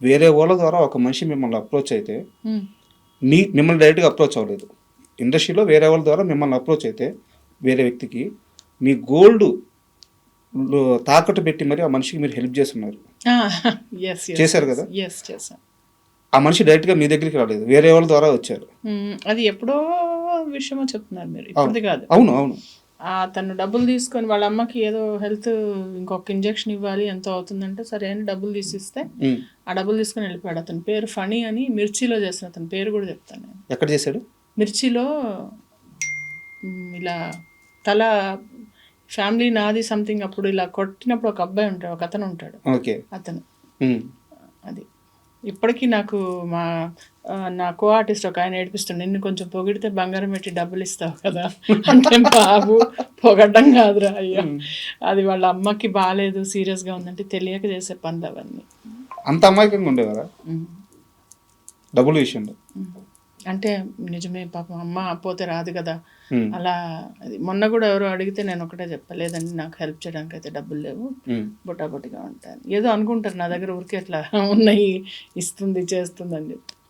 వేరే వాళ్ళ ద్వారా ఒక మనిషి మిమ్మల్ని అప్రోచ్ అయితే ఉమ్, మీ మిమ్మల్ని డైరెక్ట్గా అప్రోచ్ అవ్వలేదు. ఇండస్ట్రీలో వేరే వాళ్ళ ద్వారా మిమ్మల్ని అప్రోచ్ అయితే వేరే వ్యక్తికి మీ గోల్డ్ తాకట్టు పెట్టి మరి ఆ మనిషికి మీరు హెల్ప్ చేస్తున్నారు. చేశారు కదా? ఆ మనిషి డైరెక్ట్గా మీ దగ్గరికి రాలేదు. వేరే వాళ్ళ ద్వారా వచ్చారు. ఉమ్, అది ఎప్పుడో విషయమో చెప్తున్నారు మీరు. కాదు. అవును అవును. తను డబ్బులు తీసుకొని వాళ్ళ అమ్మకి ఏదో హెల్త్ ఇంకొక ఇంజెక్షన్ ఇవ్వాలి ఎంతో అవుతుందంటే సరే అని డబ్బులు తీసిస్తే. ఆ డబ్బులు తీసుకొని వెళ్ళిపోయాడు. అతని పేరు ఫణి అని మిర్చిలో చేసిన అతని పేరు కూడా చెప్తాను నేను. ఎక్కడ చేశాడు? మిర్చిలో ఇలా తల ఫ్యామిలీ నాది సంథింగ్ అప్పుడు ఇలా కొట్టినప్పుడు ఒక అబ్బాయి ఉంటాడు ఒక అతను ఉంటాడు. ఓకే. అతను. అది. ఇప్పటికీ నాకు మా నా కో ఆర్టిస్ట్ ఒక ఆయన ఏడిపిస్తుండే నిన్ను కొంచెం పొగిడితే బంగారం పెట్టి డబ్బులు ఇస్తావు కదా. అంటే బాబు పొగడ్డం కాదురా అయ్యా. అది వాళ్ళ అమ్మకి బాగాలేదు సీరియస్గా ఉందంటే తెలియక చేసే పనులు అవన్నీ అంత అమాయకంగా ఉండేవారా. డబ్బుల విషయంలో. అంటే నిజమే పాపం అమ్మ పోతే రాదు కదా. అలా అది మొన్న కూడా ఎవరో అడిగితే నేను ఒకటే చెప్పలేదండి నాకు హెల్ప్ చేయడానికి అయితే డబ్బులు లేవు. బుటాబుటిగా ఉంటాను ఏదో అనుకుంటారు నా దగ్గర ఊరికే అట్లా ఉన్నాయి ఇస్తుంది చేస్తుంది అని చెప్పి